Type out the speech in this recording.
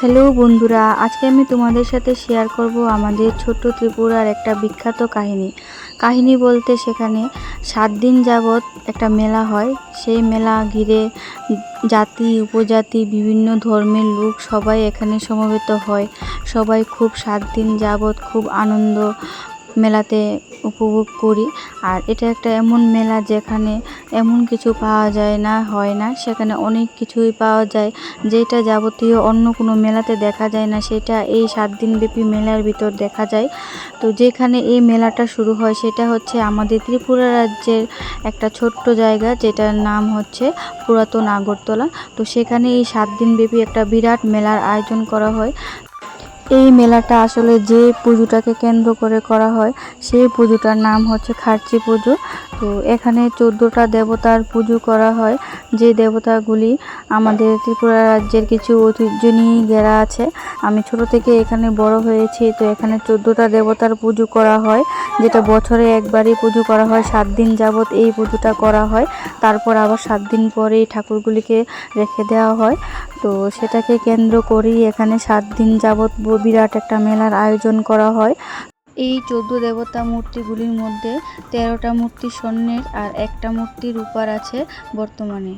Hello বন্ধুরা, আজকে আমি তোমাদের সাথে শেয়ার করব আমাদের ছোট্ট ত্রিপুরার একটা বিখ্যাত কাহিনী। কাহিনী বলতে সেখানে সাত দিন যাবৎ একটা মেলা হয়। সেই মেলা ঘিরে জাতি, উপজাতি, বিভিন্ন ধর্মের লোক সবাই এখানে সমবেত হয়। সবাই খুব সাত দিন যাবৎ খুব আনন্দ মেলাতে উপভোগ করি। আর এটা একটা এমন মেলা যেখানে এমন কিছু পাওয়া যায় না, হয় না। সেখানে অনেক কিছুই পাওয়া যায়। যেটা যাবতীয় অন্য কোনো মেলাতে দেখা যায় না, সেটা এই সাত দিনব্যাপী মেলার ভিতর দেখা যায়। তো যেখানে এই মেলাটা শুরু হয়, সেটা হচ্ছে আমাদের ত্রিপুরা রাজ্যের একটা ছোট্ট জায়গা, যেটার নাম হচ্ছে পুরাতন আগরতলা। তো সেখানে এই সাত দিনব্যাপী একটা বিরাট মেলার আয়োজন করা হয়। এই মেলাটা আসলে যে পুজোটাকে কেন্দ্র করে করা হয়, সেই পুজোটার নাম হচ্ছে খার্চি পুজো। তো এখানে চোদ্দোটা দেবতার পুজো করা হয়। যে দেবতাগুলি আমাদের ত্রিপুরা রাজ্যের কিছু ঐতিহ্য নিয়েই ঘেরা আছে। আমি ছোট থেকে এখানে বড় হয়েছি, তো এখানে চোদ্দোটা দেবতার পুজো করা হয়, যেটা বছরে একবারই পুজো করা হয়। সাত দিন যাবৎ এই পুজোটা করা হয়। তারপর আবার সাত দিন পরে এই ঠাকুরগুলিকে রেখে দেওয়া হয়। তো সেটাকে কেন্দ্র করেই এখানে সাত দিন যাবৎ বিরাট একটা মেলার আয়োজন করা হয়। এই চোদ্দ দেবতা মূর্তিগুলির মধ্যে তেরোটা মূর্তি স্বর্ণের আর একটা মূর্তি রূপার আছে বর্তমানে।